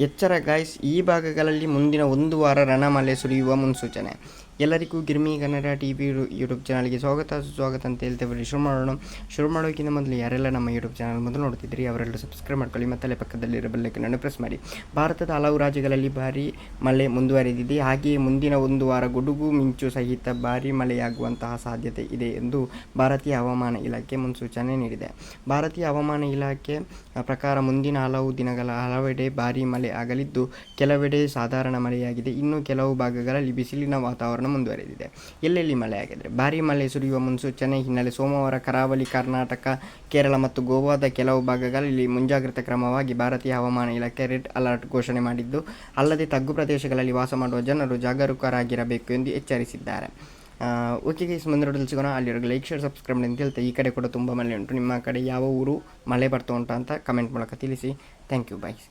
ಎಚ್ಚರ ಗಾಯ್ಸ್ ಈ ಭಾಗಗಳಲ್ಲಿ ಮುಂದಿನ ಒಂದು ವಾರ ರಣಮಲೆ ಸುರಿಯುವ ಮುನ್ಸೂಚನೆ. ಎಲ್ಲರಿಗೂ Girmi Kannada T V YouTube ಚಾನಲ್ಗೆ ಸ್ವಾಗತ, ಸುಸ್ವಾಗತ ಅಂತ ಹೇಳ್ತೇವೆ. ಶುರು ಮಾಡೋಣ. ಶುರು ಮಾಡೋಕ್ಕಿಂತ ಮೊದಲು ಯಾರೆಲ್ಲ ನಮ್ಮ ಯೂಟ್ಯೂಬ್ ಚಾನಲ್ ಮೊದಲು ನೋಡ್ತಿದ್ರಿ ಅವರೆಲ್ಲರೂ ಸಬ್ಸ್ಕ್ರೈಬ್ ಮಾಡ್ಕೊಳ್ಳಿ ಮತ್ತೆ ಪಕ್ಕದಲ್ಲಿರೋ ಬೆಲ್ಲೈಕನನ್ನು ಪ್ರೆಸ್ ಮಾಡಿ. ಭಾರತದ ಹಲವು ರಾಜ್ಯಗಳಲ್ಲಿ ಭಾರಿ ಮಳೆ ಮುಂದುವರೆದಿದೆ. ಹಾಗೆಯೇ ಮುಂದಿನ ಒಂದು ವಾರ ಗುಡುಗು ಮಿಂಚು ಸಹಿತ ಭಾರಿ ಮಳೆಯಾಗುವಂತಹ ಸಾಧ್ಯತೆ ಇದೆ ಎಂದು ಭಾರತೀಯ ಹವಾಮಾನ ಇಲಾಖೆ ಮುನ್ಸೂಚನೆ ನೀಡಿದೆ. ಭಾರತೀಯ ಹವಾಮಾನ ಇಲಾಖೆ ಪ್ರಕಾರ ಮುಂದಿನ ಹಲವು ದಿನಗಳ ಹಲವೆಡೆ ಭಾರೀ ಮಳೆ ಆಗಲಿದ್ದು, ಕೆಲವೆಡೆ ಸಾಧಾರಣ ಮಳೆಯಾಗಿದೆ. ಇನ್ನು ಕೆಲವು ಭಾಗಗಳಲ್ಲಿ ಬಿಸಿಲಿನ ವಾತಾವರಣ ಮುಂದುವರೆದಿದೆ. ಎಲ್ಲೆಲ್ಲಿ ಮಳೆಯಾಗಿದೆ ಭಾರೀ ಮಳೆ ಸುರಿಯುವ ಮುನ್ಸೂಚನೆ, ಹಿನ್ನೆಲೆ ಸೋಮವಾರ ಕರಾವಳಿ ಕರ್ನಾಟಕ, ಕೇರಳ ಮತ್ತು ಗೋವಾದ ಕೆಲವು ಭಾಗಗಳಲ್ಲಿ ಮುಂಜಾಗ್ರತಾ ಕ್ರಮವಾಗಿ ಭಾರತೀಯ ಹವಾಮಾನ ಇಲಾಖೆ ರೆಡ್ ಅಲರ್ಟ್ ಘೋಷಣೆ ಮಾಡಿದ್ದು, ಅಲ್ಲದೆ ತಗ್ಗು ಪ್ರದೇಶಗಳಲ್ಲಿ ವಾಸ ಮಾಡುವ ಜನರು ಜಾಗರೂಕರಾಗಿರಬೇಕು ಎಂದು ಎಚ್ಚರಿಸಿದ್ದಾರೆ. ಓಕೆ ಗೈಸ್ ಮುಂದೆ ನೋಡಲು ಸಿಗೋಣ. ಅಲ್ಲಿವರೆಗೆ ಲೈಕ್, ಶೇರ್, ಸಬ್ಸ್ಕ್ರೈಬ್ ಅಂತ ಹೇಳ್ತಾ, ಈ ಕಡೆ ಕೂಡ ತುಂಬ ಮಳೆ ಉಂಟು. ನಿಮ್ಮ ಕಡೆ ಯಾವ ಊರು ಮಳೆ ಬರ್ತಾ ಉಂಟು ಅಂತ ಕಮೆಂಟ್ ಮೂಲಕ ತಿಳಿಸಿ. Thank you byes